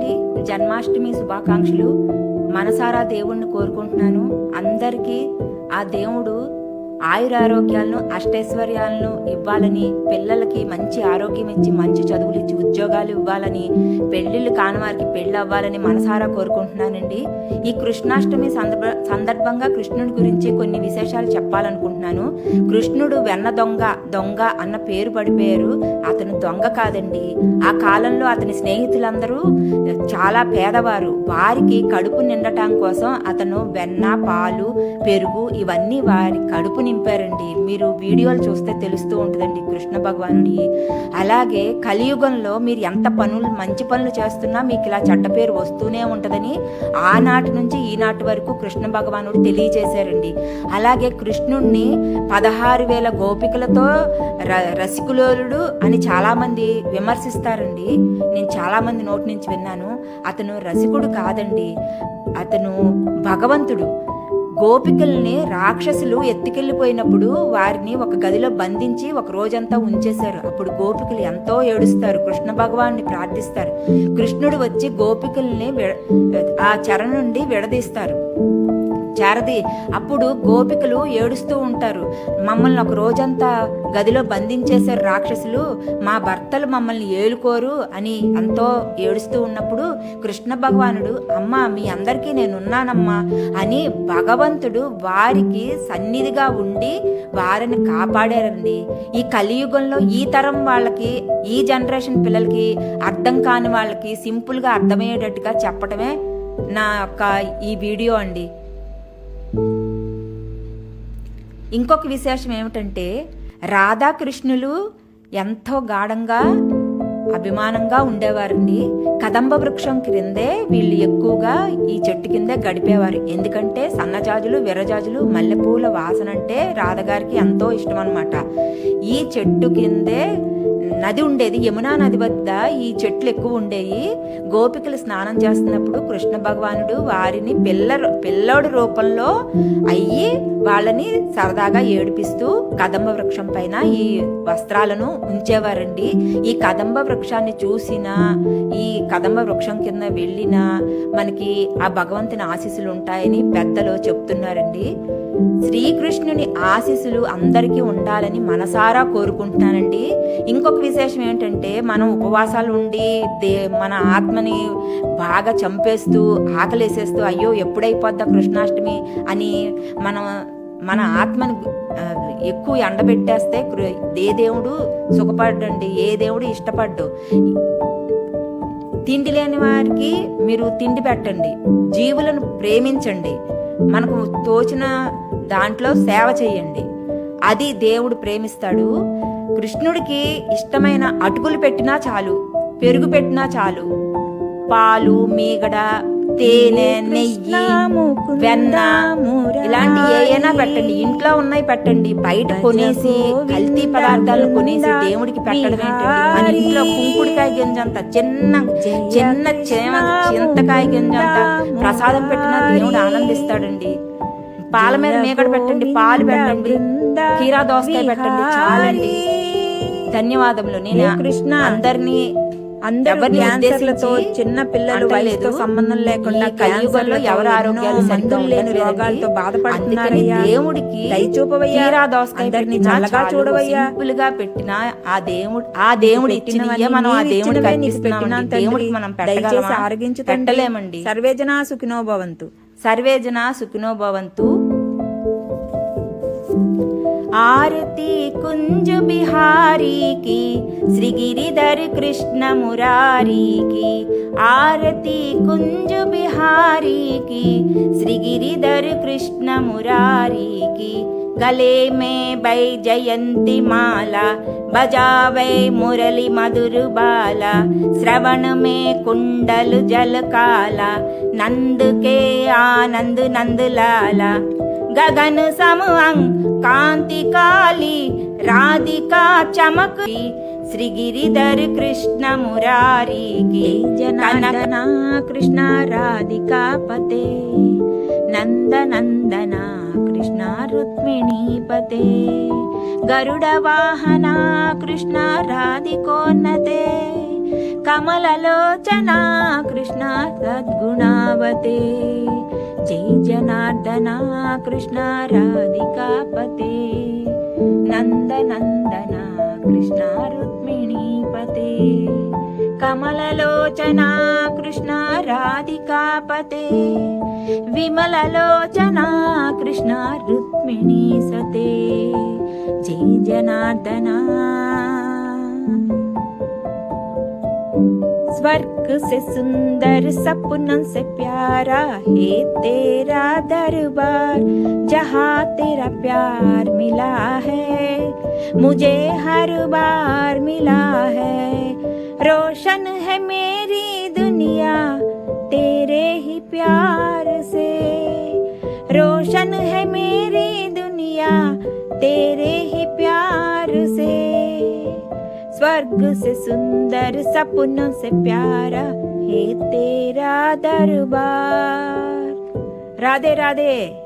అందరికంటే జన్మాష్టమి శుభాకాంక్షలు మనసారా దేవుణ్ణి కోరుకుంటున్నాను. అందరికీ ఆ దేవుడు ఆయురారోగ్యాలను అష్టైశ్వర్యాలను ఇవ్వాలని పిల్లలకి మంచి ఆరోగ్యం ఇచ్చి మంచి చదువులు ఇచ్చి ఉద్యోగాలు ఇవ్వాలని పెళ్ళిళ్ళు కానవారికి పెళ్ళి అవ్వాలని మనసారా కోరుకుంటున్నానండి. ఈ కృష్ణాష్టమి సందర్భ సందర్భంగా కృష్ణుడి గురించి కొన్ని విశేషాలు చెప్పాలనుకుంటున్నాను. కృష్ణుడు వెన్న దొంగ దొంగ అన్న పేరు పడిపోయారు. అతను దొంగ కాదండి. ఆ కాలంలో అతని స్నేహితులందరూ చాలా పేదవారు. వారికి కడుపు నిండటం కోసం అతను వెన్న పాలు పెరుగు ఇవన్నీ వారి కడుపుని నింపారండి. మీరు వీడియోలు చూస్తే తెలుస్తూ ఉంటుందండి కృష్ణ భగవానుడి. అలాగే కలియుగంలో మీరు ఎంత పనులు మంచి పనులు చేస్తున్నా మీకు ఇలా చెడ్డ పేరు వస్తూనే ఉంటుందని ఆనాటి నుంచి ఈనాటి వరకు కృష్ణ భగవానుడు తెలియజేశారండి. అలాగే కృష్ణుణ్ణి పదహారు వేల గోపికలతో ర రసికులోలుడు అని చాలామంది విమర్శిస్తారండి. నేను చాలామంది నోటి నుంచి విన్నాను. అతను రసికుడు కాదండి. అతను భగవంతుడు. గోపికల్ని రాక్షసులు ఎత్తుకెళ్ళిపోయినప్పుడు వారిని ఒక గదిలో బంధించి ఒక రోజంతా ఉంచేశారు. అప్పుడు గోపికలు ఎంతో ఏడుస్తారు. కృష్ణ భగవాన్ని ప్రార్థిస్తారు. కృష్ణుడు వచ్చి గోపికల్ని ఆ చెర నుండి విడదీస్తారు. చారది అప్పుడు గోపికలు ఏడుస్తూ ఉంటారు. మమ్మల్ని ఒక రోజంతా గదిలో బంధించేశారు రాక్షసులు. మా భర్తలు మమ్మల్ని ఏలుకోరు అని ఎంతో ఏడుస్తూ ఉన్నప్పుడు కృష్ణ భగవానుడు అమ్మ మీ అందరికీ నేనున్నానమ్మా అని భగవంతుడు వారికి సన్నిధిగా ఉండి వారిని కాపాడారండి. ఈ కలియుగంలో ఈ తరం వాళ్ళకి ఈ జనరేషన్ పిల్లలకి అర్థం కాని వాళ్ళకి సింపుల్గా అర్థమయ్యేటట్టుగా చెప్పడమే నా యొక్క ఈ వీడియో అండి. ఇంకొక విశేషం ఏమిటంటే రాధాకృష్ణులు ఎంతో గాఢంగా అభిమానంగా ఉండేవారండి. కదంబ వృక్షం క్రిందే వీళ్ళు ఎక్కువగా ఈ చెట్టు కిందే గడిపేవారు. ఎందుకంటే సన్నజాజులు విరజాజులు మల్లెపూల వాసన అంటే రాధగారికి ఎంతో ఇష్టం అనమాట ఈ చెట్టు కిందే నది ఉండేది. యమునా నది వద్ద ఈ చెట్లు ఎక్కువ ఉండేవి గోపికలు స్నానం చేస్తున్నప్పుడు కృష్ణ భగవానుడు వారిని పిల్ల పిల్లోడి రూపంలో అయ్యి వాళ్ళని సరదాగా ఏడిపిస్తూ కదంబ వృక్షం పైన ఈ వస్త్రాలను ఉంచేవారండి. ఈ కదంబ వృక్షాన్ని చూసిన ఈ కదంబ వృక్షం కింద వెళ్ళిన మనకి ఆ భగవంతుని ఆశీస్సులు ఉంటాయని పెద్దలు చెప్తున్నారండి. శ్రీకృష్ణుని ఆశీస్సులు అందరికీ ఉండాలని మనసారా కోరుకుంటున్నానండి. ఇంకొక విశేషం ఏంటంటే మనం ఉపవాసాలు ఉండి దే మన ఆత్మని బాగా చంపేస్తూ ఆకలేసేస్తూ అయ్యో ఎప్పుడైపోద్దా కృష్ణాష్టమి అని మనం మన ఆత్మని ఎక్కువ ఎండబెట్టేస్తే కృ- ఏ దేవుడు సుఖపడండి ఏ దేవుడు ఇష్టపడ్డు. తిండి లేని వారికి మీరు తిండి పెట్టండి జీవులను ప్రేమించండి మనకు తోచిన దాంట్లో సేవ చేయండి. అది దేవుడు ప్రేమిస్తాడు. కృష్ణుడికి ఇష్టమైన అటుకులు పెట్టినా చాలు పెరుగు పెట్టినా చాలు. పాలు మీగడ తేనె నెయ్యి వెన్న ఇలాంటి ఏయైనా పెట్టండి. ఇంట్లో ఉన్నాయి పెట్టండి. బయట కొనేసి కల్తీ పదార్థాలు కొనేసి దేవుడికి పెట్టడం ఏంటండి? మన ఇంట్లో కుంకుడికాయ గింజంత చిన్న చిన్న చేమ చింతకాయ గింజంత ప్రసాదం పెట్టినా దేవుడు ఆనందిస్తాడండి. పాల మీద మేకడ పెట్టండి పాలు పెట్టండి కీరా దోసకాయ పెట్టండి చాలండి. ధన్యవాదములు నేను కృష్ణ అందరినీ అందరూ ఎవరిని క్యాన్సర్లతో ఉద్దేశించి చిన్న పిల్లలు. వయసుతో సంబంధం లేకుండా కలియుగంలో ఎవరు ఆరోగ్యాలు మందులు లేని. రోగాలతో అందుకని బాధపడుతున్నారయ్యా దేవుడికి దయ చూపవయ్యా. కీరా దోసకాయ అందరినీ పెట్టినా చల్లగా చాలు. చూడవయ్యా. సింపుల్గా పెట్టిన ఆ దేవుడు ఆ దేవుడు ఇచ్చినవే పెట్టినవన్నీ మనం ఆ. పెట్టినాను తండ్రి. దేవుడికి మనం పెట్టగలమా ఆరగించు. పెట్టలేమండి సర్వేజన సుఖినో భవంతు సర్వేజన సుఖినో భవంతు आरती कुञ्ज बिहारी की श्री गिरिधर कृष्ण मुरारी की आरती कुञ्ज बिहारी की श्री गिरिधर कृष्ण मुरारी की गले में बै जयंती माला बजावे मुरली मधुर बाला श्रवण में कुंडल जलकाला नंद के आनंद नंद लाला गगन सम अंग कांति काली राधिका चमक श्री गिरिधर कृष्ण मुरारी की जनार्दना कृष्ण राधिका पते नंद नंदना कृष्ण रुक्मिणी पते गरुड वाहना कृष्ण राधिकोन्नते కమలలోచనా కృష్ణ సద్గుణావతే. జై జనార్దన కృష్ణ రాధికాపతే. నందనందన కృష్ణ రుక్మిణీపతే. కమలలోచనా కృష్ణ రాధికాపతే. విమలలోచనా కృష్ణ రుక్మిణీ సతే జై జనార్దనా स्वर्ग से सुंदर सपनों से प्यारा है तेरा दरबार, जहाँ तेरा प्यार मिला है। मुझे हर बार मिला है। रोशन है मेरी दुनिया तेरे ही प्यार से। रोशन है मेरी दुनिया तेरे ही स्वर्ग से सुंदर सपनों से प्यारा है तेरा दरबार राधे राधे